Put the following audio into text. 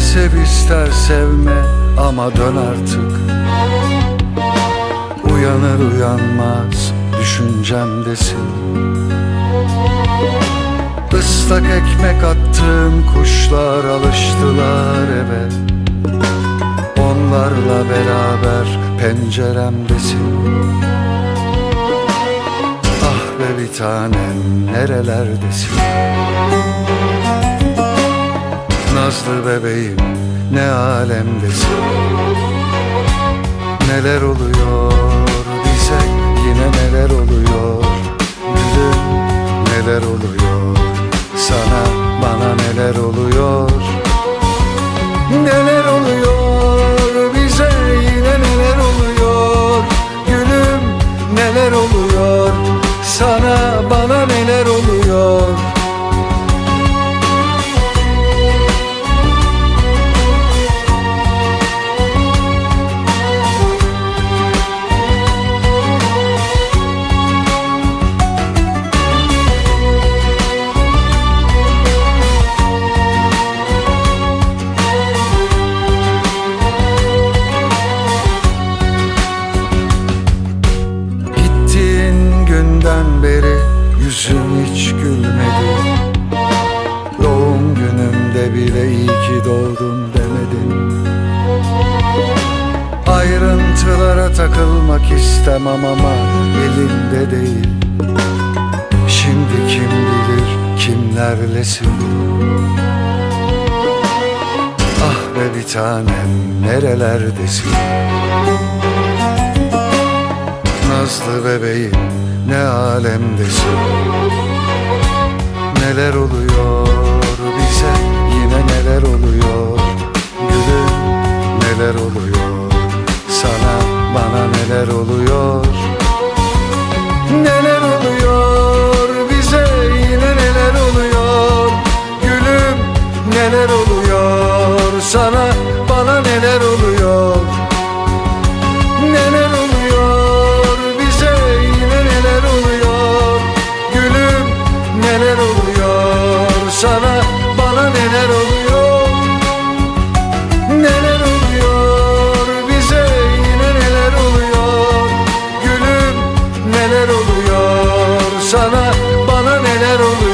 sev ister sevme ama dön artık. Uyanır uyanmaz düşüncemdesin Islak ekmek attığım kuşlar alıştılar eve. Onlarla beraber penceremdesin Ah be bir tanem nerelerdesin Nazlı bebeğim ne alemdesin? Neler oluyor? Bize yine neler oluyor? Gülüm neler oluyor günden beri yüzüm hiç gülmedi. Doğum günümde bile iyi ki doğdun demedin. Ayrıntılara takılmak istemem ama elimde değil. Şimdi kim bilir kimlerlesin? Ah be bir tanem nerelerdesin? Nazlı bebeğim ne alemdesin Neler oluyor bize? Yine neler oluyor? Gülüm neler oluyor? Sana bana neler oluyor? Neler oluyor bize? Yine neler oluyor? Gülüm neler oluyor? Sana neler oluyor sana bana neler oluyor? Neler oluyor bize yine neler oluyor? Gülüm neler oluyor sana bana neler oluyor?